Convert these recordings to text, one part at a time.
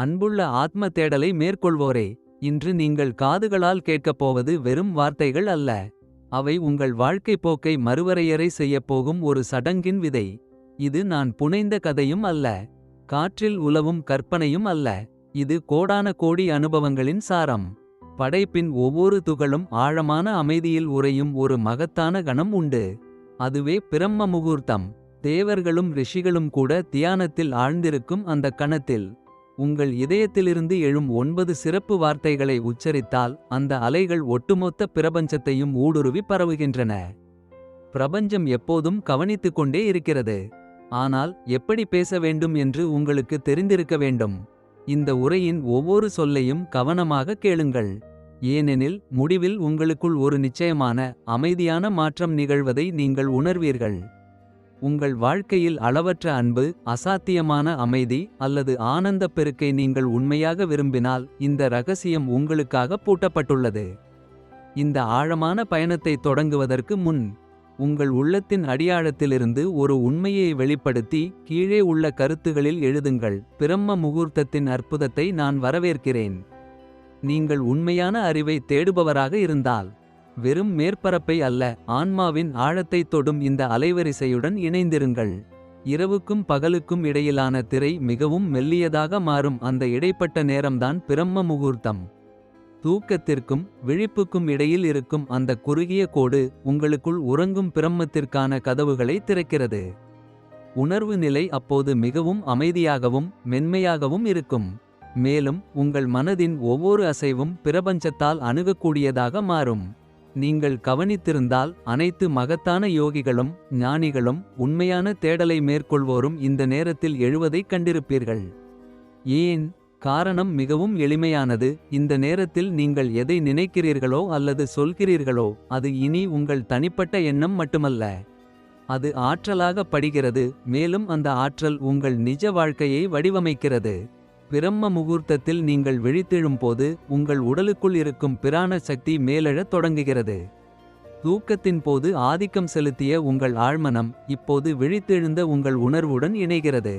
அன்புள்ள ஆத்ம தேடலை மேற்கொள்வோரே இன்று நீங்கள் காதுகளால் கேட்கப் போவது வெறும் வார்த்தைகள் அல்ல. அவை உங்கள் வாழ்க்கைப் போக்கை மறுவரையறை செய்யப் போகும் ஒரு சடங்கின் விதை. இது நான் புனைந்த கதையும் அல்ல. காற்றில் உலவும் கற்பனையும் அல்ல. இது கோடான கோடி அனுபவங்களின் சாரம். படைப்பின் ஒவ்வொரு துகளும் ஆழமான அமைதியில் உறையும் ஒரு மகத்தான கணம் உண்டு. அதுவே பிரம்ம முகூர்த்தம். தேவர்களும் ரிஷிகளும் கூட தியானத்தில் ஆழ்ந்திருக்கும் அந்த கணத்தில். உங்கள் இதயத்திலிருந்து எழும் ஒன்பது சிறப்பு வார்த்தைகளை உச்சரித்தால் அந்த அலைகள் ஒட்டுமொத்த பிரபஞ்சத்தையும் ஊடுருவி பரவுகின்றன. பிரபஞ்சம் எப்போதும் கவனித்துக் கொண்டே இருக்கிறது. ஆனால் எப்படி பேச வேண்டும் என்று உங்களுக்கு தெரிந்திருக்க வேண்டும். இந்த உரையின் ஒவ்வொரு சொல்லையும் கவனமாக கேளுங்கள். ஏனெனில் முடிவில் உங்களுக்குள் ஒரு நிச்சயமான அமைதியான மாற்றம் நிகழ்வதை நீங்கள் உணர்வீர்கள். உங்கள் வாழ்க்கையில் அளவற்ற அன்பு அசாத்தியமான அமைதி அல்லது ஆனந்தப் பெருக்கை நீங்கள் உண்மையாக விரும்பினால் இந்த ரகசியம் உங்களுக்காக பூட்டப்பட்டுள்ளது. இந்த ஆழமான பயணத்தை தொடங்குவதற்கு முன் உங்கள் உள்ளத்தின் அடியாழத்திலிருந்து ஒரு உண்மையை வெளிப்படுத்தி கீழே உள்ள கருத்துகளில் எழுதுங்கள் பிரம்ம முகூர்த்தத்தின் அற்புதத்தை நான் வரவேற்கிறேன். நீங்கள் உண்மையான அறிவை தேடுபவராக இருந்தால் வெறும் மேற்பரப்பை அல்ல ஆன்மாவின் ஆழத்தைத் தொடும் இந்த அலைவரிசையுடன் இணைந்திருங்கள். இரவுக்கும் பகலுக்கும் இடையிலான திரை மிகவும் மெல்லியதாக மாறும் அந்த இடைப்பட்ட நேரம்தான் பிரம்ம முகூர்த்தம். தூக்கத்திற்கும் விழிப்புக்கும் இடையில் இருக்கும் அந்த குறுகிய கோடு உங்களுக்குள் உறங்கும் பிரம்மத்திற்கான கதவுகளை திறக்கிறது. உணர்வு நிலை அப்போது மிகவும் அமைதியாகவும் மென்மையாகவும் இருக்கும். மேலும் உங்கள் மனதின் ஒவ்வொரு அசைவும் பிரபஞ்சத்தால் அணுகக்கூடியதாக மாறும். நீங்கள் கவனித்திருந்தால் அனைத்து மகத்தான யோகிகளும் ஞானிகளும் உண்மையான தேடலை மேற்கொள்வோரும் இந்த நேரத்தில் எழுவதைக் கண்டிருப்பீர்கள். ஏன்? காரணம் மிகவும் எளிமையானது. இந்த நேரத்தில் நீங்கள் எதை நினைக்கிறீர்களோ அல்லது சொல்கிறீர்களோ அது இனி உங்கள் தனிப்பட்ட எண்ணம் மட்டுமல்ல. அது ஆற்றலாக படுகிறது மேலும் அந்த ஆற்றல் உங்கள் நிஜ வாழ்க்கையை வடிவமைக்கிறது. பிரம்ம முகூர்த்தத்தில் நீங்கள் விழித்தெழும்போது உங்கள் உடலுக்குள் இருக்கும் பிராண சக்தி மேலெழத் தொடங்குகிறது. தூக்கத்தின் போது ஆதிக்கம் செலுத்திய உங்கள் ஆழ்மனம் இப்போது விழித்தெழுந்த உங்கள் உணர்வுடன் இணைகிறது.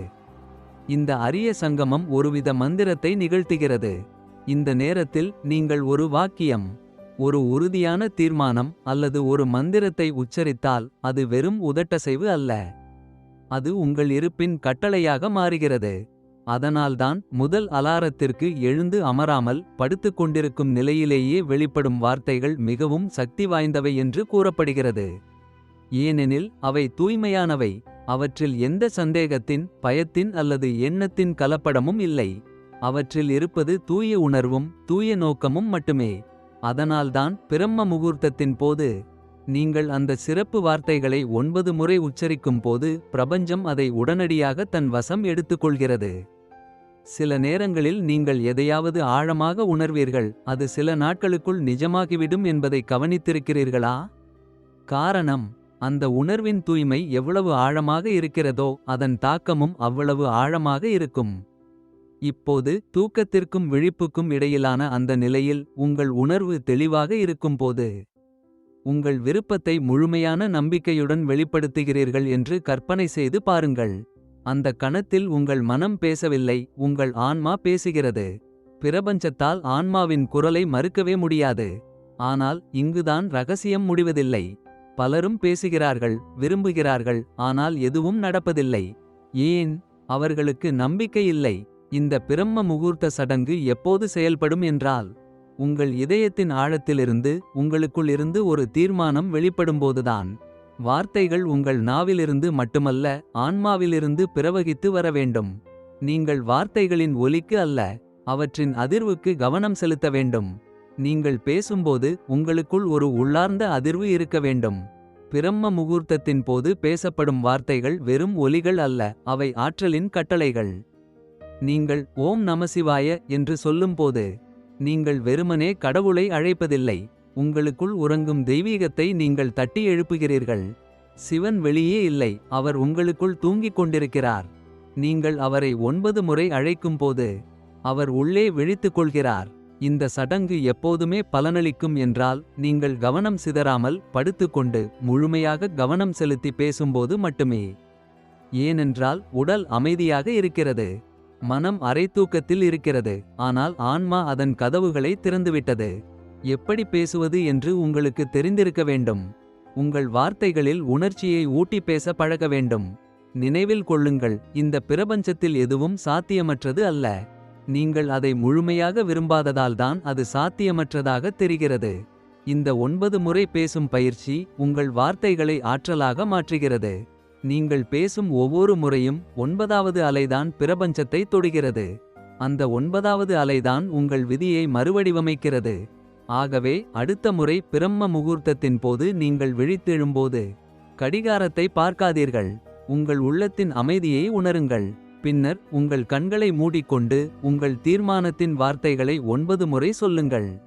இந்த அரிய சங்கமம் ஒருவித மந்திரத்தை நிகழ்த்துகிறது. இந்த நேரத்தில் நீங்கள் ஒரு வாக்கியம் ஒரு உறுதியான தீர்மானம் அல்லது ஒரு மந்திரத்தை உச்சரித்தால் அது வெறும் உதட்டசைவு அல்ல. அது உங்கள் இருப்பின் கட்டளையாக மாறுகிறது. அதனால்தான் முதல் அலாரத்திற்கு எழுந்து அமராமல் படுத்துக் கொண்டிருக்கும் நிலையிலேயே வெளிப்படும் வார்த்தைகள் மிகவும் சக்தி வாய்ந்தவை என்று கூறப்படுகிறது. ஏனெனில் அவை தூய்மையானவை அவற்றில் எந்த சந்தேகத்தின் பயத்தின் அல்லது எண்ணத்தின் கலப்படமும் இல்லை. அவற்றில் இருப்பது தூய உணர்வும் தூய நோக்கமும் மட்டுமே. அதனால்தான் பிரம்ம முகூர்த்தத்தின் போது நீங்கள் அந்த சிறப்பு வார்த்தைகளை ஒன்பது முறை உச்சரிக்கும் போது பிரபஞ்சம் அதை உடனடியாக தன் வசம் எடுத்துக்கொள்கிறது சில நேரங்களில் நீங்கள் எதையாவது ஆழமாக உணர்வீர்கள் அது சில நாட்களுக்குள் நிஜமாகிவிடும் என்பதை கவனித்திருக்கிறீர்களா? காரணம் அந்த உணர்வின் தூய்மை எவ்வளவு ஆழமாக இருக்கிறதோ அதன் தாக்கமும் அவ்வளவு ஆழமாக இருக்கும். இப்போது தூக்கத்திற்கும் விழிப்புக்கும் இடையிலான அந்த நிலையில் உங்கள் உணர்வு தெளிவாக இருக்கும்போது உங்கள் விருப்பத்தை முழுமையான நம்பிக்கையுடன் வெளிப்படுத்துகிறீர்கள் என்று கற்பனை செய்து பாருங்கள். அந்த கணத்தில் உங்கள் மனம் பேசவில்லை உங்கள் ஆன்மா பேசுகிறது. பிரபஞ்சத்தால் ஆன்மாவின் குரலை மறுக்கவே முடியாது. ஆனால் இங்குதான் ரகசியம் முடிவதில்லை. பலரும் பேசுகிறார்கள் விரும்புகிறார்கள் ஆனால் எதுவும் நடப்பதில்லை. ஏன்? அவர்களுக்கு நம்பிக்கை இல்லை. இந்த பிரம்ம முகூர்த்த சடங்கு எப்போது செயல்படும் என்றால் உங்கள் இதயத்தின் ஆழத்திலிருந்து உங்களுக்குள் இருந்து ஒரு தீர்மானம் வெளிப்படும்போதுதான். வார்த்தைகள் உங்கள் நாவிலிருந்து மட்டுமல்ல ஆன்மாவிலிருந்து பிரவகித்து வர வேண்டும். நீங்கள் வார்த்தைகளின் ஒலிக்கு அல்ல அவற்றின் அதிர்வுக்கு கவனம் செலுத்த வேண்டும். நீங்கள் பேசும்போது உங்களுக்குள் ஒரு உள்ளார்ந்த அதிர்வு இருக்க வேண்டும். பிரம்ம முகூர்த்தத்தின் போது பேசப்படும் வார்த்தைகள் வெறும் ஒலிகள் அல்ல அவை ஆற்றலின் கட்டளைகள். நீங்கள் ஓம் நமசிவாய என்று சொல்லும்போது நீங்கள் வெறுமனே கடவுளை அழைப்பதில்லை உங்களுக்குள் உறங்கும் தெய்வீகத்தை நீங்கள் தட்டி எழுப்புகிறீர்கள். சிவன் வெளியே இல்லை அவர் உங்களுக்குள் தூங்கிக் கொண்டிருக்கிறார். நீங்கள் அவரை ஒன்பது முறை அழைக்கும்போது அவர் உள்ளே விழித்துக் கொள்கிறார். இந்த சடங்கு எப்போதுமே பலனளிக்கும் என்றால் நீங்கள் கவனம் சிதறாமல் படுத்துக்கொண்டு முழுமையாக கவனம் செலுத்தி பேசும்போது மட்டுமே. ஏனென்றால் உடல் அமைதியாக இருக்கிறது. மனம் அரை தூக்கத்தில் இருக்கிறது. ஆனால் ஆன்மா அதன் கதவுகளை திறந்துவிட்டது. எப்படி பேசுவது என்று உங்களுக்கு தெரிந்திருக்க வேண்டும். உங்கள் வார்த்தைகளில் உணர்ச்சியை ஊட்டி பேச பழக வேண்டும். நினைவில் கொள்ளுங்கள் இந்த பிரபஞ்சத்தில் எதுவும் சாத்தியமற்றது அல்ல. நீங்கள் அதை முழுமையாக விரும்பாததால்தான் அது சாத்தியமற்றதாக தெரிகிறது. இந்த ஒன்பது முறை பேசும் பயிற்சி உங்கள் வார்த்தைகளை ஆற்றலாக மாற்றுகிறது. நீங்கள் பேசும் ஒவ்வொரு முறையும் ஒன்பதாவது அலைதான் பிரபஞ்சத்தை தொடுகிறது. அந்த ஒன்பதாவது அலைதான் உங்கள் விதியை மறுவடிவமைக்கிறது. ஆகவே அடுத்த முறை பிரம்ம முகூர்த்தத்தின் போது நீங்கள் விழித்தெழும்போது கடிகாரத்தை பார்க்காதீர்கள். உங்கள் உள்ளத்தின் அமைதியை உணருங்கள். பின்னர் உங்கள் கண்களை மூடிக்கொண்டு உங்கள் தீர்மானத்தின் வார்த்தைகளை ஒன்பது முறை சொல்லுங்கள்.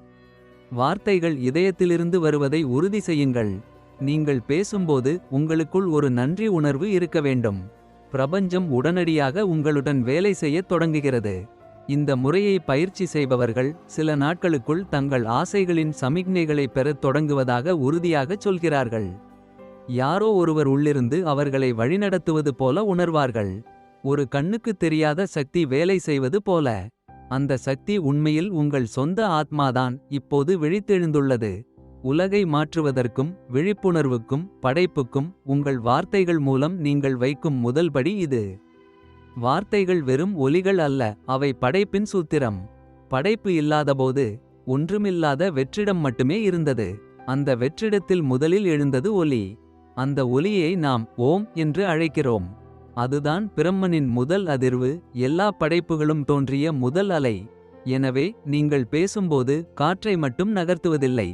வார்த்தைகள் இதயத்திலிருந்து வருவதை உறுதி செய்யுங்கள். நீங்கள் பேசும்போது உங்களுக்குள் ஒரு நன்றி உணர்வு இருக்க வேண்டும். பிரபஞ்சம் உடனடியாக உங்களுடன் வேலை செய்யத் தொடங்குகிறது. இந்த முறையை பயிற்சி செய்பவர்கள் சில நாட்களுக்குள் தங்கள் ஆசைகளின் சமிக்ஞைகளை பெறத் தொடங்குவதாக உறுதியாகச் சொல்கிறார்கள். யாரோ ஒருவர் உள்ளிருந்து அவர்களை வழிநடத்துவது போல உணர்வார்கள். ஒரு கண்ணுக்குத் தெரியாத சக்தி வேலை செய்வது போல. அந்த சக்தி உண்மையில் உங்கள் சொந்த ஆத்மாதான் இப்போது விழித்தெழுந்துள்ளது. உலகை மாற்றுவதற்கும் விழிப்புணர்வுக்கும் படைப்புக்கும் உங்கள் வார்த்தைகள் மூலம் நீங்கள் வைக்கும் முதல் படி இது. வார்த்தைகள் வெறும் ஒலிகள் அல்ல அவை படைப்பின் சூத்திரம். படைப்பு இல்லாதபோது ஒன்றுமில்லாத வெற்றிடம் மட்டுமே இருந்தது. அந்த வெற்றிடத்தில் முதலில் எழுந்தது ஒலி. அந்த ஒலியை நாம் ஓம் என்று அழைக்கிறோம். அதுதான் பிரம்மனின் முதல் அதிர்வு எல்லா படைப்புகளும் தோன்றிய முதல் அலை. எனவே நீங்கள் பேசும்போது காற்றை மட்டும் நகர்த்துவதில்லை.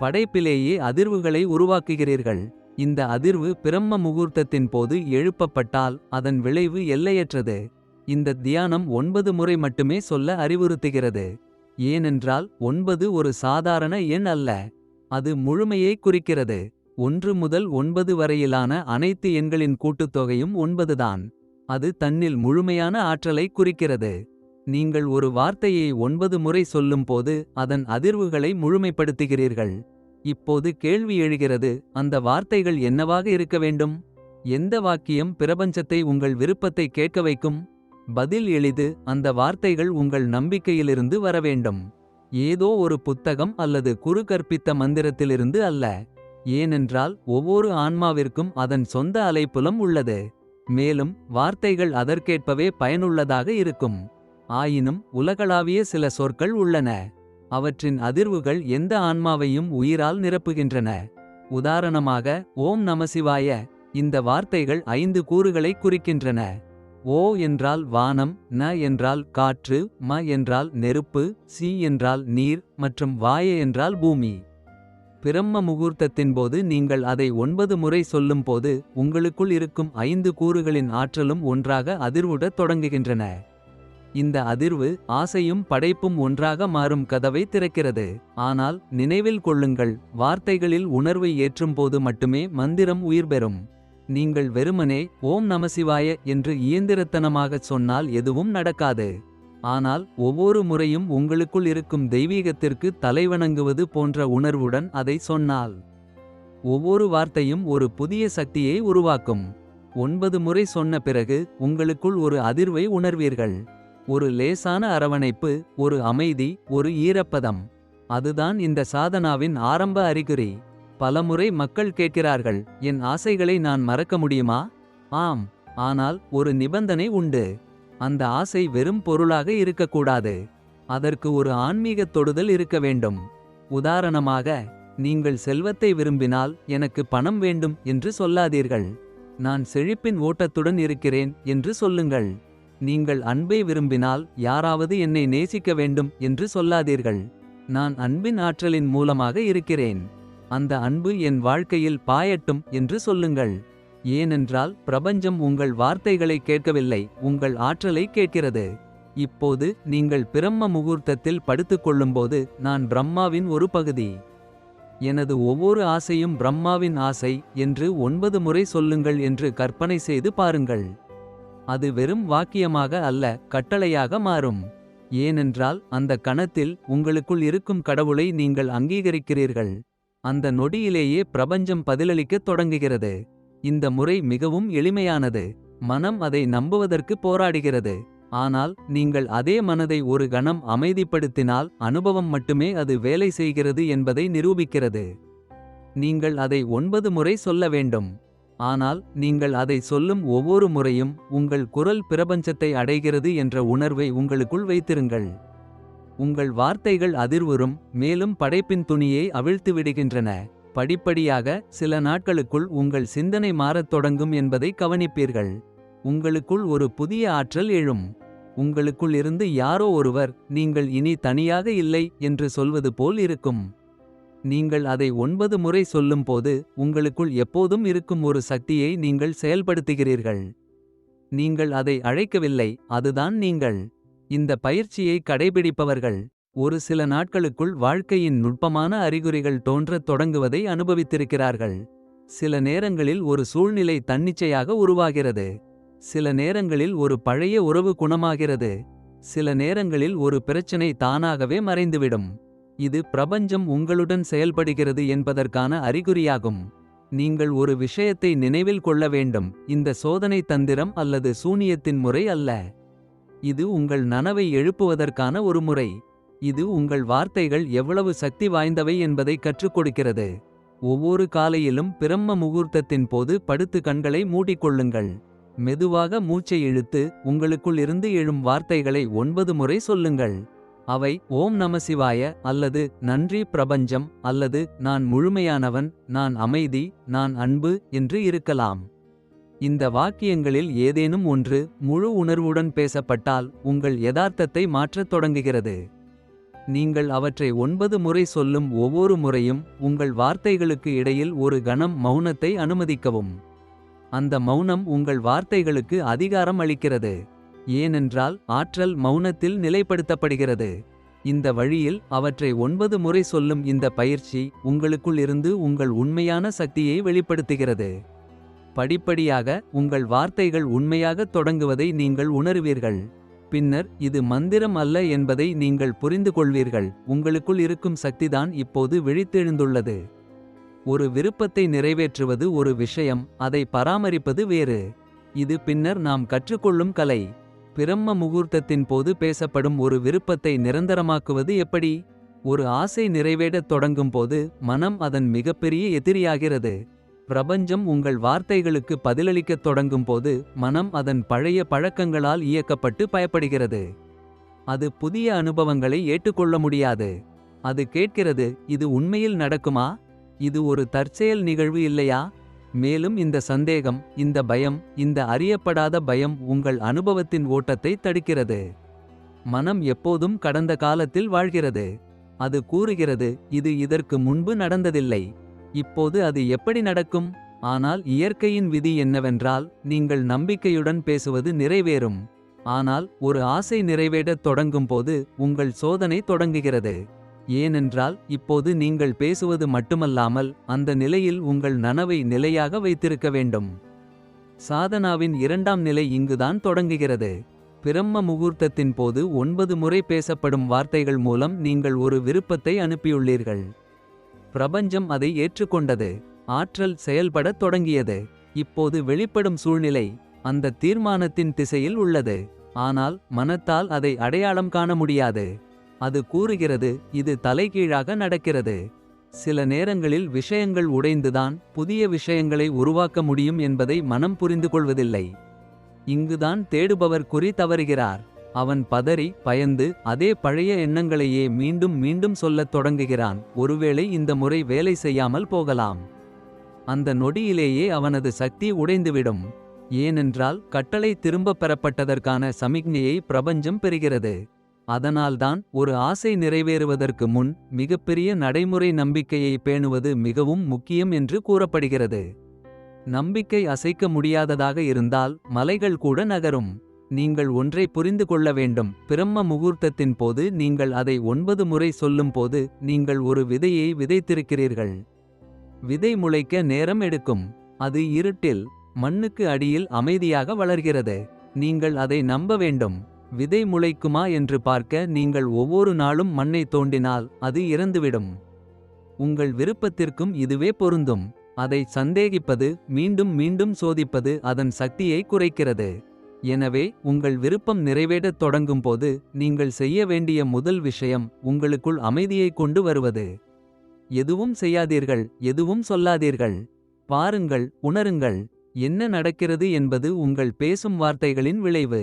படைப்பிலேயே அதிர்வுகளை உருவாக்குகிறீர்கள். இந்த அதிர்வு பிரம்ம முகூர்த்தத்தின் போது எழுப்பப்பட்டால் அதன் விளைவு எல்லையற்றது. இந்த தியானம் ஒன்பது முறை மட்டுமே சொல்ல அறிவுறுத்துகிறது. ஏனென்றால் ஒன்பது ஒரு சாதாரண எண் அல்ல. அது முழுமையை குறிக்கிறது. ஒன்று முதல் ஒன்பது வரையிலான அனைத்து எண்களின் கூட்டுத்தொகையும் ஒன்பதுதான் அது தன்னில் முழுமையான ஆற்றலை குறிக்கிறது. நீங்கள் ஒரு வார்த்தையை ஒன்பது முறை சொல்லும்போது அதன் அதிர்வுகளை முழுமைப்படுத்துகிறீர்கள். இப்போது கேள்வி எழுகிறது அந்த வார்த்தைகள் என்னவாக இருக்க வேண்டும்? எந்த வாக்கியம் பிரபஞ்சத்தை உங்கள் விருப்பத்தை கேட்க வைக்கும்? பதில் எளிது அந்த வார்த்தைகள் உங்கள் நம்பிக்கையிலிருந்து வரவேண்டும் ஏதோ ஒரு புத்தகம் அல்லது குறு கற்பித்த மந்திரத்திலிருந்து அல்ல. ஏனென்றால் ஒவ்வொரு ஆன்மாவிற்கும் அதன் சொந்த அலைப்புலம் உள்ளது. மேலும் வார்த்தைகள் அதற்கேற்பவே பயனுள்ளதாக இருக்கும். ஆயினும் உலகளாவிய சில சொற்கள் உள்ளன. அவற்றின் அதிர்வுகள் எந்த ஆன்மாவையும் உயிரால் நிரப்புகின்றன. உதாரணமாக ஓம் நமசிவாய இந்த வார்த்தைகள் ஐந்து கூறுகளை குறிக்கின்றன. ஓ என்றால் வானம் ந என்றால் காற்று ம என்றால் நெருப்பு சி என்றால் நீர் மற்றும் வாய என்றால் பூமி. பிரம்ம முகூர்த்தத்தின் போது நீங்கள் அதை ஒன்பது முறை சொல்லும்போது உங்களுக்குள் இருக்கும் ஐந்து கூறுகளின் ஆற்றலும் ஒன்றாக அதிர்வுடத் தொடங்குகின்றன. இந்த அதிர்வு ஆசையும் படைப்பும் ஒன்றாக மாறும் கதவை திறக்கிறது. ஆனால் நினைவில் கொள்ளுங்கள் வார்த்தைகளில் உணர்வை ஏற்றும்போது மட்டுமே மந்திரம் உயிர் பெறும். நீங்கள் வெறுமனே ஓம் நமசிவாய என்று இயந்திரத்தனமாகச் சொன்னால் எதுவும் நடக்காது. ஆனால் ஒவ்வொரு முறையும் உங்களுக்குள் இருக்கும் தெய்வீகத்திற்கு தலைவணங்குவது போன்ற உணர்வுடன் அதை சொன்னால் ஒவ்வொரு வார்த்தையும் ஒரு புதிய சக்தியை உருவாக்கும். ஒன்பது முறை சொன்ன பிறகு உங்களுக்குள் ஒரு அதிர்வை உணர்வீர்கள். ஒரு லேசான அரவணைப்பு ஒரு அமைதி ஒரு ஈரப்பதம். அதுதான் இந்த சாதனாவின் ஆரம்ப அறிகுறி. பலமுறை மக்கள் கேட்கிறார்கள் என் ஆசைகளை நான் மறக்க முடியுமா? ஆம் ஆனால் ஒரு நிபந்தனை உண்டு. அந்த ஆசை வெறும் பொருளாக இருக்கக்கூடாது. அதற்கு ஒரு ஆன்மீகத் தொடுதல் இருக்க வேண்டும். உதாரணமாக நீங்கள் செல்வத்தை விரும்பினால் எனக்கு பணம் வேண்டும் என்று சொல்லாதீர்கள். நான் செழிப்பின் ஓட்டத்துடன் இருக்கிறேன் என்று சொல்லுங்கள். நீங்கள் அன்பை விரும்பினால் யாராவது என்னை நேசிக்க வேண்டும் என்று சொல்லாதீர்கள். நான் அன்பின் ஆற்றலின் மூலமாக இருக்கிறேன். அந்த அன்பு என் வாழ்க்கையில் பாயட்டும் என்று சொல்லுங்கள். ஏனென்றால் பிரபஞ்சம் உங்கள் வார்த்தைகளை கேட்கவில்லை உங்கள் ஆற்றலை கேட்கிறது. இப்போது நீங்கள் பிரம்ம முகூர்த்தத்தில் படுத்துக்கொள்ளும்போது நான் பிரம்மாவின் ஒரு பகுதி. எனது ஒவ்வொரு ஆசையும் பிரம்மாவின் ஆசை என்று ஒன்பது முறை சொல்லுங்கள் என்று கற்பனை செய்து பாருங்கள். அது வெறும் வாக்கியமாக அல்ல கட்டளையாக மாறும். ஏனென்றால் அந்த கணத்தில் உங்களுக்குள் இருக்கும் கடவுளை நீங்கள் அங்கீகரிக்கிறீர்கள். அந்த நொடியிலேயே பிரபஞ்சம் பதிலளிக்கத் தொடங்குகிறது. இந்த முறை மிகவும் எளிமையானது. மனம் அதை நம்புவதற்கு போராடுகிறது. ஆனால் நீங்கள் அதே மனதை ஒரு கணம் அமைதிப்படுத்தினால் அனுபவம் மட்டுமே அது வேலை செய்கிறது என்பதை நிரூபிக்கிறது. நீங்கள் அதை ஒன்பது முறை சொல்ல வேண்டும். ஆனால் நீங்கள் அதை சொல்லும் ஒவ்வொரு முறையும் உங்கள் குரல் பிரபஞ்சத்தை அடைகிறது என்ற உணர்வை உங்களுக்குள் வைத்திருங்கள். உங்கள் வார்த்தைகள் அதிர்வுறும் மேலும் படைப்பின் துணியை அவிழ்த்து விடுகின்றன. படிப்படியாக சில நாட்களுக்குள் உங்கள் சிந்தனை மாறத் தொடங்கும் என்பதை கவனிப்பீர்கள். உங்களுக்குள் ஒரு புதிய ஆற்றல் எழும். உங்களுக்குள் இருந்து யாரோ ஒருவர் நீங்கள் இனி தனியாக இல்லை என்று சொல்வது போல் இருக்கும். நீங்கள் அதை ஒன்பது முறை சொல்லும்போது உங்களுக்குள் எப்போதும் இருக்கும் ஒரு சக்தியை நீங்கள் செயல்படுத்துகிறீர்கள். நீங்கள் அதை அழைக்கவில்லை அதுதான் நீங்கள். இந்த பயிற்சியை கடைபிடிப்பவர்கள் ஒரு சில நாட்களுக்குள் வாழ்க்கையின் நுட்பமான அறிகுறிகள் தோன்றத் தொடங்குவதை அனுபவித்திருக்கிறார்கள். சில நேரங்களில் ஒரு சூழ்நிலை தன்னிச்சையாக உருவாகிறது. சில நேரங்களில் ஒரு பழைய உறவு குணமாகிறது. சில நேரங்களில் ஒரு பிரச்சனை தானாகவே மறைந்துவிடும். இது பிரபஞ்சம் உங்களுடன் செயல்படுகிறது என்பதற்கான அறிகுறியாகும். நீங்கள் ஒரு விஷயத்தை நினைவில் கொள்ள வேண்டும். இந்த சோதனை தந்திரம் அல்லது சூனியத்தின் முறை அல்ல. இது உங்கள் நனவை எழுப்புவதற்கான ஒரு முறை. இது உங்கள் வார்த்தைகள் எவ்வளவு சக்தி வாய்ந்தவை என்பதை கற்றுக் கொடுக்கிறது. ஒவ்வொரு காலையிலும் பிரம்ம முகூர்த்தத்தின் போது படுத்து கண்களை மூடிக்கொள்ளுங்கள். மெதுவாக மூச்சை இழுத்து உங்களுக்குள் இருந்து எழும் வார்த்தைகளை ஒன்பது முறை சொல்லுங்கள். அவை ஓம் நமசிவாய அல்லது நன்றி பிரபஞ்சம் அல்லது நான் முழுமையானவன் நான் அமைதி நான் அன்பு என்று இருக்கலாம். இந்த வாக்கியங்களில் ஏதேனும் ஒன்று முழு உணர்வுடன் பேசப்பட்டால் உங்கள் யதார்த்தத்தை மாற்றத் தொடங்குகிறது. நீங்கள் அவற்றை ஒன்பது முறை சொல்லும் ஒவ்வொரு முறையும் உங்கள் வார்த்தைகளுக்கு இடையில் ஒரு கணம் மௌனத்தை அனுமதிக்கவும். அந்த மௌனம் உங்கள் வார்த்தைகளுக்கு அதிகாரம் அளிக்கிறது. ஏனென்றால் ஆற்றல் மௌனத்தில் நிலைப்படுத்தப்படுகிறது. இந்த வழியில் அவற்றை ஒன்பது முறை சொல்லும் இந்த பயிற்சி உங்களுக்குள் இருந்து உங்கள் உண்மையான சக்தியை வெளிப்படுத்துகிறது. படிப்படியாக உங்கள் வார்த்தைகள் உண்மையாகத் தொடங்குவதை நீங்கள் உணருவீர்கள். பின்னர் இது மந்திரம் அல்ல என்பதை நீங்கள் புரிந்து கொள்வீர்கள் உங்களுக்குள் இருக்கும் சக்திதான் இப்போது விழித்தெழுந்துள்ளது. ஒரு விருப்பத்தை நிறைவேற்றுவது ஒரு விஷயம் அதை பராமரிப்பது வேறு. இது பின்னர் நாம் கற்றுக்கொள்ளும் கலை. பிரம்ம முகூர்த்தத்தின் போது பேசப்படும் ஒரு விருப்பத்தை நிரந்தரமாக்குவது எப்படி? ஒரு ஆசை நிறைவேறத் தொடங்கும் போது மனம் அதன் மிகப்பெரிய எதிரியாகிறது. பிரபஞ்சம் உங்கள் வார்த்தைகளுக்கு பதிலளிக்கத் தொடங்கும் போது மனம் அதன் பழைய பழக்கங்களால் இயக்கப்பட்டு பயப்படுகிறது. அது புதிய அனுபவங்களை ஏற்றுக்கொள்ள முடியாது. அது கேட்கிறது இது உண்மையில் நடக்குமா? இது ஒரு தற்செயல் நிகழ்வு இல்லையா? மேலும் இந்த சந்தேகம் இந்த பயம் இந்த அறியப்படாத பயம் உங்கள் அனுபவத்தின் ஓட்டத்தை தடுக்கிறது. மனம் எப்போதும் கடந்த காலத்தில் வாழ்கிறது. அது கூறுகிறது இது இதற்கு முன்பு நடந்ததில்லை. இப்போது அது எப்படி நடக்கும்? ஆனால் இயற்கையின் விதி என்னவென்றால் நீங்கள் நம்பிக்கையுடன் பேசுவது நிறைவேறும். ஆனால் ஒரு ஆசை நிறைவேறத் தொடங்கும்போது உங்கள் சோதனை தொடங்குகிறது. ஏனென்றால் இப்போது நீங்கள் பேசுவது மட்டுமல்லாமல் அந்த நிலையில் உங்கள் நனவை நிலையாக வைத்திருக்க வேண்டும். சாதனாவின் இரண்டாம் நிலை இங்குதான் தொடங்குகிறது. பிரம்ம முகூர்த்தத்தின் போது ஒன்பது முறை பேசப்படும் வார்த்தைகள் மூலம் நீங்கள் ஒரு விருப்பத்தை அனுப்பியுள்ளீர்கள். பிரபஞ்சம் அதை ஏற்றுக்கொண்டது. ஆற்றல் செயல்படத் தொடங்கியது. இப்போது வெளிப்படும் சூழ்நிலை அந்த தீர்மானத்தின் திசையில் உள்ளது. ஆனால் மனத்தால் அதை அடையாளம் காண முடியாது. அது கூறுகிறது இது தலைகீழாக நடக்கிறது. சில நேரங்களில் விஷயங்கள் உடைந்துதான் புதிய விஷயங்களை உருவாக்க முடியும் என்பதை மனம் புரிந்து கொள்வதில்லை. இங்குதான் தேடுபவர் குறி தவறுகிறார். அவன் பதறி பயந்து அதே பழைய எண்ணங்களையே மீண்டும் மீண்டும் சொல்லத் தொடங்குகிறான். ஒருவேளை இந்த முறை வேலை செய்யாமல் போகலாம். அந்த நொடியிலேயே அவனது சக்தி உடைந்துவிடும். ஏனென்றால் கட்டளை திரும்பப் பெறப்பட்டதற்கான சமிக்ஞையை பிரபஞ்சம் பெறுகிறது. அதனால்தான் ஒரு ஆசை நிறைவேறுவதற்கு முன் மிகப்பெரிய நடைமுறை நம்பிக்கையை பேணுவது மிகவும் முக்கியம் என்று கூறப்படுகிறது. நம்பிக்கை அசைக்க முடியாததாக இருந்தால் மலைகள் கூட நகரும். நீங்கள் ஒன்றை புரிந்து கொள்ள வேண்டும். பிரம்ம முகூர்த்தத்தின் போது நீங்கள் அதை ஒன்பது முறை சொல்லும்போது நீங்கள் ஒரு விதையை விதைத்திருக்கிறீர்கள். விதை முளைக்க நேரம் எடுக்கும். அது இருட்டில் மண்ணுக்கு அடியில் அமைதியாக வளர்கிறது. நீங்கள் அதை நம்ப வேண்டும். விதை முளைக்குமா என்று பார்க்க நீங்கள் ஒவ்வொரு நாளும் மண்ணை தோண்டினால் அது இறந்துவிடும் உங்கள் விருப்பத்திற்கும் இதுவே பொருந்தும் அதை சந்தேகிப்பது மீண்டும் மீண்டும் சோதிப்பது அதன் சக்தியை குறைக்கிறது எனவே உங்கள் விருப்பம் நிறைவேறத் தொடங்கும்போது நீங்கள் செய்ய வேண்டிய முதல் விஷயம் உங்களுக்குள் அமைதியை கொண்டு வருவது. எதுவும் செய்யாதீர்கள் எதுவும் சொல்லாதீர்கள். பாருங்கள் உணருங்கள் என்ன நடக்கிறது என்பது உங்கள் பேசும் வார்த்தைகளின் விளைவு.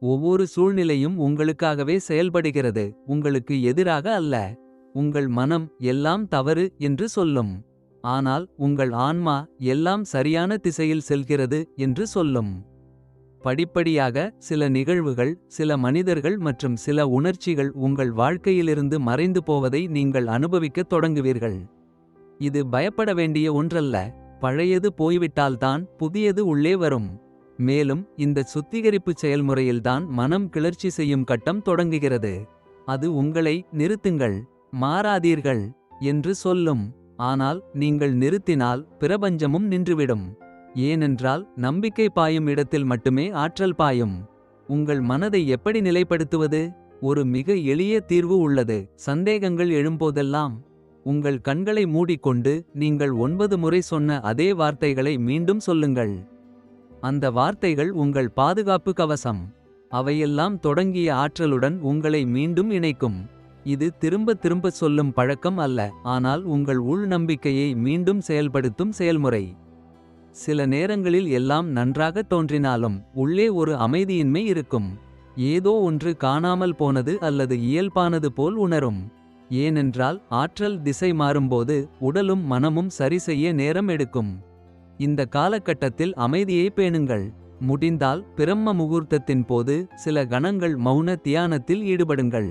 ஒவ்வொரு சூழ்நிலையும் உங்களுக்காகவே செயல்படுகிறது உங்களுக்கு எதிராக அல்ல. உங்கள் மனம் எல்லாம் தவறு என்று சொல்லும். ஆனால் உங்கள் ஆன்மா எல்லாம் சரியான திசையில் செல்கிறது என்று சொல்லும். படிப்படியாக சில நிகழ்வுகள் சில மனிதர்கள் மற்றும் சில உணர்ச்சிகள் உங்கள் வாழ்க்கையிலிருந்து மறைந்து போவதை நீங்கள் அனுபவிக்கத் தொடங்குவீர்கள். இது பயப்பட வேண்டிய ஒன்றல்ல பழையது போய்விட்டால்தான் புதியது உள்ளே வரும். மேலும் இந்த சுத்திகரிப்பு செயல்முறையில்தான் மனம் கிளர்ச்சி செய்யும் கட்டம் தொடங்குகிறது. அது உங்களை நிறுத்துங்கள் மாறாதீர்கள் என்று சொல்லும். ஆனால் நீங்கள் நிறுத்தினால் பிரபஞ்சமும் நின்றுவிடும். ஏனென்றால் நம்பிக்கை பாயும் இடத்தில் மட்டுமே ஆற்றல் பாயும். உங்கள் மனதை எப்படி நிலைப்படுத்துவது ஒரு மிக எளிய தீர்வு உள்ளது சந்தேகங்கள் எழும்போதெல்லாம். உங்கள் கண்களை மூடிக்கொண்டு நீங்கள் ஒன்பது முறை சொன்ன அதே வார்த்தைகளை மீண்டும் சொல்லுங்கள். அந்த வார்த்தைகள் உங்கள் பாதுகாப்பு கவசம். அவையெல்லாம் தொடங்கிய ஆற்றலுடன் உங்களை மீண்டும் இணைக்கும். இது திரும்ப திரும்ப சொல்லும் பழக்கம் அல்ல ஆனால் உங்கள் உள் நம்பிக்கையை மீண்டும் செயல்படுத்தும் செயல்முறை. சில நேரங்களில் எல்லாம் நன்றாக தோன்றினாலும் உள்ளே ஒரு அமைதியின்மை இருக்கும். ஏதோ ஒன்று காணாமல் போனது அல்லது இயல்பானது போல் உணரும். ஏனென்றால் ஆற்றல் திசை மாறும்போது உடலும் மனமும் சரிசெய்ய நேரம் எடுக்கும். இந்த காலகட்டத்தில் அமைதியை பேணுங்கள். முடிந்தால் பிரம்ம முகூர்த்தத்தின் போது சில கணங்கள் மௌன தியானத்தில் ஈடுபடுங்கள்.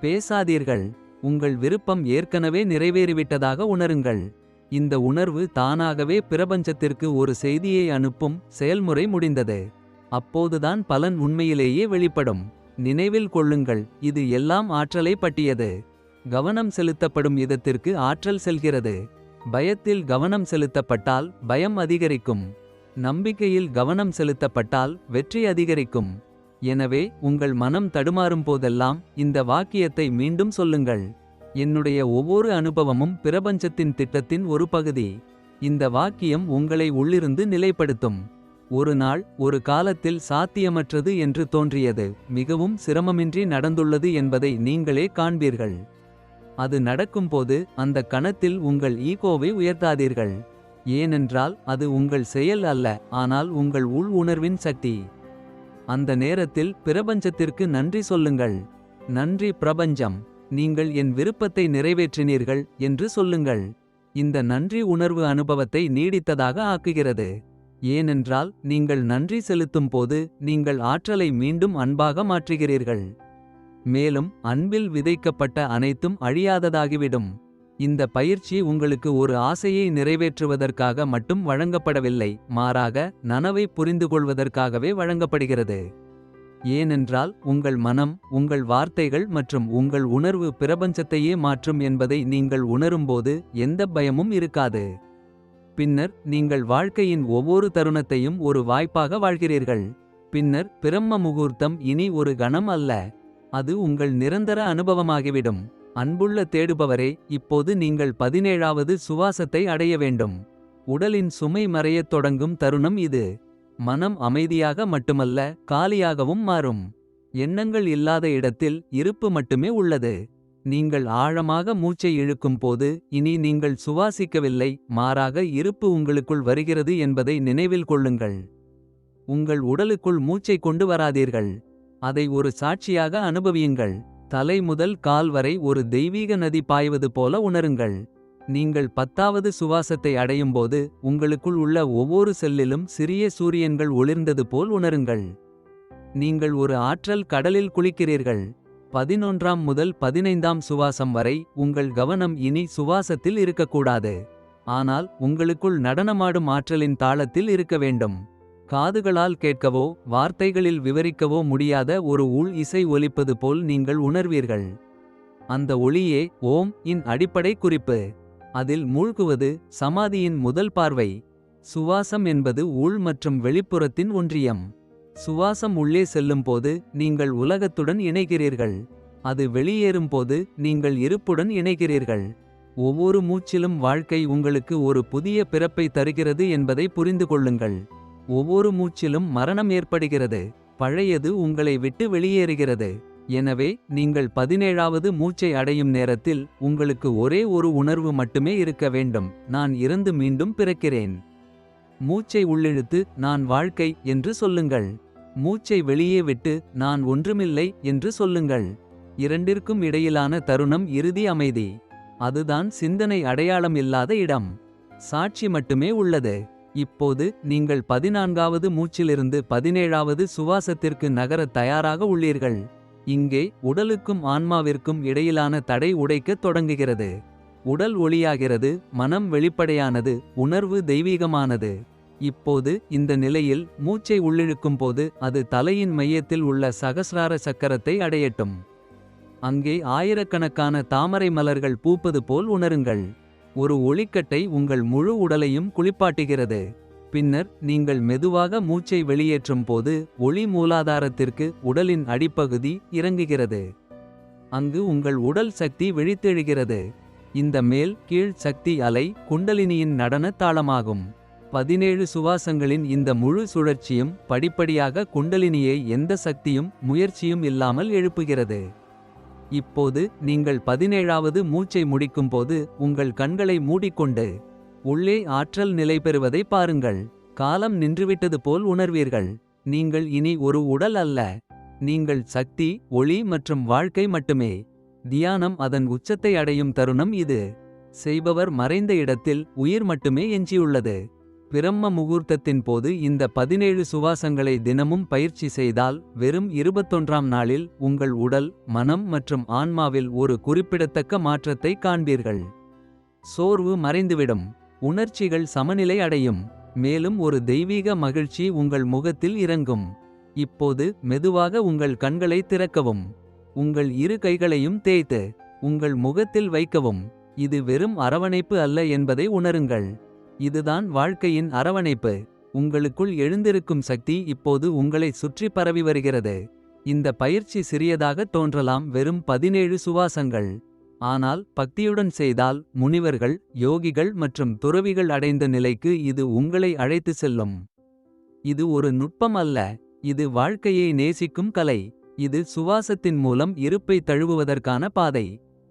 பேசாதீர்கள் உங்கள் விருப்பம் ஏற்கனவே நிறைவேறிவிட்டதாக உணருங்கள். இந்த உணர்வு தானாகவே பிரபஞ்சத்திற்கு ஒரு செய்தியை அனுப்பும் செயல்முறை முடிந்தது. அப்போதுதான் பலன் உண்மையிலேயே வெளிப்படும். நினைவில் கொள்ளுங்கள் இது எல்லாம் ஆற்றலை பட்டியது. கவனம் செலுத்தப்படும் இதத்திற்கு ஆற்றல் செல்கிறது. பயத்தில் கவனம் செலுத்தப்பட்டால் பயம் அதிகரிக்கும். நம்பிக்கையில் கவனம் செலுத்தப்பட்டால் வெற்றி அதிகரிக்கும். எனவே உங்கள் மனம் தடுமாறும் போதெல்லாம் இந்த வாக்கியத்தை மீண்டும் சொல்லுங்கள். என்னுடைய ஒவ்வொரு அனுபவமும் பிரபஞ்சத்தின் திட்டத்தின் ஒரு பகுதி. இந்த வாக்கியம் உங்களை உள்ளிருந்து நிலைப்படுத்தும். ஒரு நாள் ஒரு காலத்தில் சாத்தியமற்றது என்று தோன்றியது. மிகவும் சிரமமின்றி நடந்துள்ளது என்பதை நீங்களே காண்பீர்கள். அது நடக்கும்போது அந்த கணத்தில் உங்கள் ஈகோவை உயர்த்தாதீர்கள். ஏனென்றால் அது உங்கள் செயல் அல்ல ஆனால் உங்கள் உள் உணர்வின் சக்தி. அந்த நேரத்தில் பிரபஞ்சத்திற்கு நன்றி சொல்லுங்கள். நன்றி பிரபஞ்சம் நீங்கள் என் விருப்பத்தை நிறைவேற்றினீர்கள் என்று சொல்லுங்கள். இந்த நன்றி உணர்வு அனுபவத்தை நீடித்ததாக ஆக்குகிறது. ஏனென்றால் நீங்கள் நன்றி செலுத்தும் போது நீங்கள் ஆற்றலை மீண்டும் அன்பாக மாற்றுகிறீர்கள். மேலும் அன்பில் விதைக்கப்பட்ட அனைத்தும் அழியாததாகிவிடும். இந்த பயிற்சி உங்களுக்கு ஒரு ஆசையை நிறைவேற்றுவதற்காக மட்டும் வழங்கப்படவில்லை. மாறாக நனவை புரிந்துகொள்வதற்காகவே வழங்கப்படுகிறது. ஏனென்றால் உங்கள் மனம் உங்கள் வார்த்தைகள் மற்றும் உங்கள் உணர்வு பிரபஞ்சத்தையே மாற்றும் என்பதை நீங்கள் உணரும்போது எந்த பயமும் இருக்காது. பின்னர் நீங்கள் வாழ்க்கையின் ஒவ்வொரு தருணத்தையும் ஒரு வாய்ப்பாக வாழ்கிறீர்கள். பின்னர் பிரம்ம முகூர்த்தம் இனி ஒரு கணம் அல்ல. அது உங்கள் நிரந்தர அனுபவமாகிவிடும். அன்புள்ள தேடுபவரே இப்போது நீங்கள் பதினேழாவது சுவாசத்தை அடைய வேண்டும். உடலின் சுமை மறையத் தொடங்கும் தருணம் இது. மனம் அமைதியாக மட்டுமல்ல காலியாகவும் மாறும். எண்ணங்கள் இல்லாத இடத்தில் இருப்பு மட்டுமே உள்ளது. நீங்கள் ஆழமாக மூச்சை இழுக்கும் போது இனி நீங்கள் சுவாசிக்கவில்லை. மாறாக இருப்பு உங்களுக்குள் வருகிறது என்பதை நினைவில் கொள்ளுங்கள். உங்கள் உடலுக்குள் மூச்சை கொண்டு வராதீர்கள். அதை ஒரு சாட்சியாக அனுபவியுங்கள். தலை முதல் கால் வரை ஒரு தெய்வீக நதி பாய்வது போல உணருங்கள். நீங்கள் பத்தாவது சுவாசத்தை அடையும்போது உங்களுக்குள் உள்ள ஒவ்வொரு செல்லிலும் சிறிய சூரியன்கள் ஒளிர்ந்தது போல் உணருங்கள். நீங்கள் ஒரு ஆற்றல் கடலில் குளிக்கிறீர்கள். பதினொன்றாம் முதல் பதினைந்தாம் சுவாசம் வரை உங்கள் கவனம் இனி சுவாசத்தில் இருக்கக்கூடாது. ஆனால் உங்களுக்குள் நடனமாடும் ஆற்றலின் தாளத்தில் இருக்க வேண்டும். காதுகளால் கேட்கவோ வார்த்தைகளில் விவரிக்கவோ முடியாத ஒரு உள் இசை ஒலிப்பது போல் நீங்கள் உணர்வீர்கள். அந்த ஒளியே ஓம் இன் அடிப்படை குறிப்பு. அதில் மூழ்குவது சமாதியின் முதல் பார்வை. சுவாசம் என்பது உள் மற்றும் வெளிப்புறத்தின் ஒன்றியம். சுவாசம் உள்ளே செல்லும்போது நீங்கள் உலகத்துடன் இணைகிறீர்கள். அது வெளியேறும்போது நீங்கள் இருப்புடன் இணைகிறீர்கள். ஒவ்வொரு மூச்சிலும் வாழ்க்கை உங்களுக்கு ஒரு புதிய பிறப்பை தருகிறது என்பதை புரிந்து கொள்ளுங்கள். ஒவ்வொரு மூச்சிலும் மரணம் ஏற்படுகிறது. பழையது உங்களை விட்டு வெளியேறுகிறது. எனவே நீங்கள் பதினேழாவது மூச்சை அடையும் நேரத்தில் உங்களுக்கு ஒரே ஒரு உணர்வு மட்டுமே இருக்க வேண்டும். நான் இறந்து மீண்டும் பிறக்கிறேன். மூச்சை உள்ளிழுத்து நான் வாழ்க்கை என்று சொல்லுங்கள். மூச்சை வெளியே விட்டு நான் ஒன்றுமில்லை என்று சொல்லுங்கள். இரண்டிற்கும் இடையிலான தருணம் இறுதி அமைதி. அதுதான் சிந்தனை அடையாளம் இல்லாத இடம். சாட்சி மட்டுமே உள்ளது. இப்போது நீங்கள் பதினான்காவது மூச்சிலிருந்து பதினேழாவது சுவாசத்திற்கு நகரத் தயாராக உள்ளீர்கள். இங்கே உடலுக்கும் ஆன்மாவிற்கும் இடையிலான தடை உடைக்கத் தொடங்குகிறது. உடல் ஒளியாகிறது மனம் வெளிப்படையானது உணர்வு தெய்வீகமானது. இப்போது இந்த நிலையில் மூச்சை உள்ளிழுக்கும் போது அது தலையின் மையத்தில் உள்ள சகசிரார சக்கரத்தை அடையட்டும். அங்கே ஆயிரக்கணக்கான தாமரை மலர்கள் பூப்பது போல் உணருங்கள். ஒரு ஒளிக்கட்டை உங்கள் முழு உடலையும் குளிப்பாட்டுகிறது. பின்னர் நீங்கள் மெதுவாக மூச்சை வெளியேற்றும் போது ஒளி மூலாதாரத்திற்கு உடலின் அடிப்பகுதி இறங்குகிறது. அங்கு உங்கள் உடல் சக்தி விழித்தெழுகிறது. இந்த மேல் கீழ் சக்தி அலை குண்டலினியின் நடன தாளமாகும். பதினேழு சுவாசங்களின் இந்த முழு சுழற்சியும் படிப்படியாக குண்டலினியை எந்த சக்தியும் முயற்சியும் இல்லாமல் எழுப்புகிறது. இப்போது நீங்கள் பதினேழாவது மூச்சை முடிக்கும்போது உங்கள் கண்களை மூடிக்கொண்டு உள்ளே ஆற்றல் நிலை பெறுவதை பாருங்கள். காலம் நின்றுவிட்டது போல் உணர்வீர்கள். நீங்கள் இனி ஒரு உடல் அல்ல. நீங்கள் சக்தி ஒளி மற்றும் வாழ்க்கை மட்டுமே. தியானம் அதன் உச்சத்தை அடையும் தருணம் இது. செய்பவர் மறைந்த இடத்தில் உயிர் மட்டுமே எஞ்சியுள்ளது. பிரம்ம முகூர்த்தத்தின் போது இந்த பதினேழு சுவாசங்களை தினமும் பயிற்சி செய்தால் வெறும் இருபத்தொன்றாம் நாளில் உங்கள் உடல் மனம் மற்றும் ஆன்மாவில் ஒரு குறிப்பிடத்தக்க மாற்றத்தை காண்பீர்கள். சோர்வு மறைந்துவிடும். உணர்ச்சிகள் சமநிலை அடையும். மேலும் ஒரு தெய்வீக மகிழ்ச்சி உங்கள் முகத்தில் இறங்கும். இப்போது மெதுவாக உங்கள் கண்களை திறக்கவும். உங்கள் இரு கைகளையும் தேய்த்து உங்கள் முகத்தில் வைக்கவும். இது வெறும் அரவணைப்பு அல்ல என்பதை உணருங்கள். இதுதான் வாழ்க்கையின் அரவணைப்பு. உங்களுக்குள் எழுந்திருக்கும் சக்தி இப்போது உங்களை சுற்றி பரவி வருகிறது. இந்த பயிற்சி சிறியதாக தோன்றலாம் வெறும் பதினேழு சுவாசங்கள். ஆனால் பக்தியுடன் செய்தால் முனிவர்கள் யோகிகள் மற்றும் துறவிகள் அடைந்த நிலைக்கு இது உங்களை அழைத்து செல்லும். இது ஒரு நுட்பம் அல்ல இது வாழ்க்கையை நேசிக்கும் கலை. இது சுவாசத்தின் மூலம் இருப்பை தழுவுவதற்கான பாதை.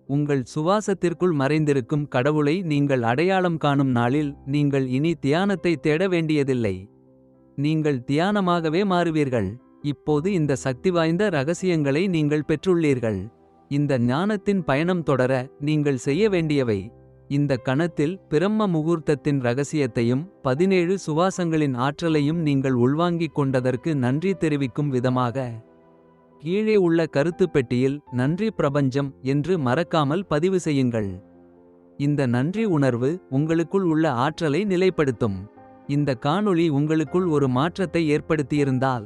உங்கள் சுவாசத்திற்குள் மறைந்திருக்கும் கடவுளை நீங்கள் அடையாளம் காணும் நாளில் நீங்கள் இனி தியானத்தை தேட வேண்டியதில்லை. நீங்கள் தியானமாகவே மாறுவீர்கள். இப்போது இந்த சக்தி வாய்ந்த ரகசியங்களை நீங்கள் பெற்றுள்ளீர்கள். இந்த ஞானத்தின் பயணம் தொடர நீங்கள் செய்ய வேண்டியவை. இந்த கணத்தில் பிரம்ம முகூர்த்தத்தின் ரகசியத்தையும் பதினேழு சுவாசங்களின் ஆற்றலையும் நீங்கள் உள்வாங்கிக் கொண்டதற்கு நன்றி தெரிவிக்கும் விதமாக கீழே உள்ள கருத்துப் பெட்டியில் நன்றி பிரபஞ்சம் என்று மறக்காமல் பதிவு செய்யுங்கள். இந்த நன்றி உணர்வு உங்களுக்குள் உள்ள ஆற்றலை நிலைப்படுத்தும். இந்த காணொளி உங்களுக்குள் ஒரு மாற்றத்தை ஏற்படுத்தியிருந்தால்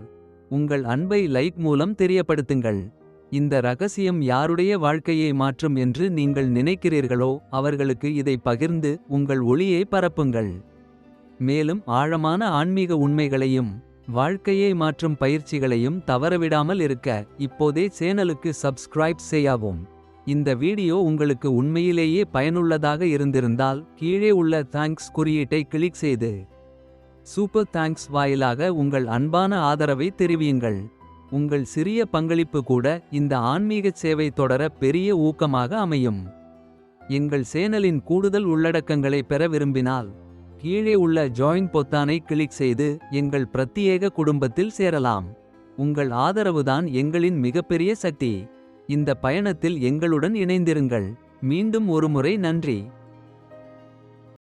உங்கள் அன்பை லைக் மூலம் தெரியப்படுத்துங்கள். இந்த ரகசியம் யாருடைய வாழ்க்கையை மாற்றும் என்று நீங்கள் நினைக்கிறீர்களோ அவர்களுக்கு இதை பகிர்ந்து உங்கள் ஒளியை பரப்புங்கள். மேலும் ஆழமான ஆன்மீக உண்மைகளையும் வாழ்க்கையை மாற்றும் பயிற்சிகளையும் தவறவிடாமல் இருக்க இப்போதே சேனலுக்கு சப்ஸ்கிரைப் செய்யவும். இந்த வீடியோ உங்களுக்கு உண்மையிலேயே பயனுள்ளதாக இருந்திருந்தால் கீழே உள்ள தேங்க்ஸ் குறியீட்டை கிளிக் செய்து சூப்பர் தேங்க்ஸ் வாயிலாக உங்கள் அன்பான ஆதரவை தெரிவியுங்கள். உங்கள் சிறிய பங்களிப்பு கூட இந்த ஆன்மீக சேவை தொடர பெரிய ஊக்கமாக அமையும். எங்கள் சேனலின் கூடுதல் உள்ளடக்கங்களை பெற விரும்பினால் கீழே உள்ள ஜாயின் பொத்தானை கிளிக் செய்து எங்கள் பிரத்யேக குடும்பத்தில் சேரலாம். உங்கள் ஆதரவுதான் எங்களின் மிகப்பெரிய சக்தி. இந்த பயணத்தில் எங்களுடன் இணைந்திருங்கள். மீண்டும் ஒருமுறை நன்றி.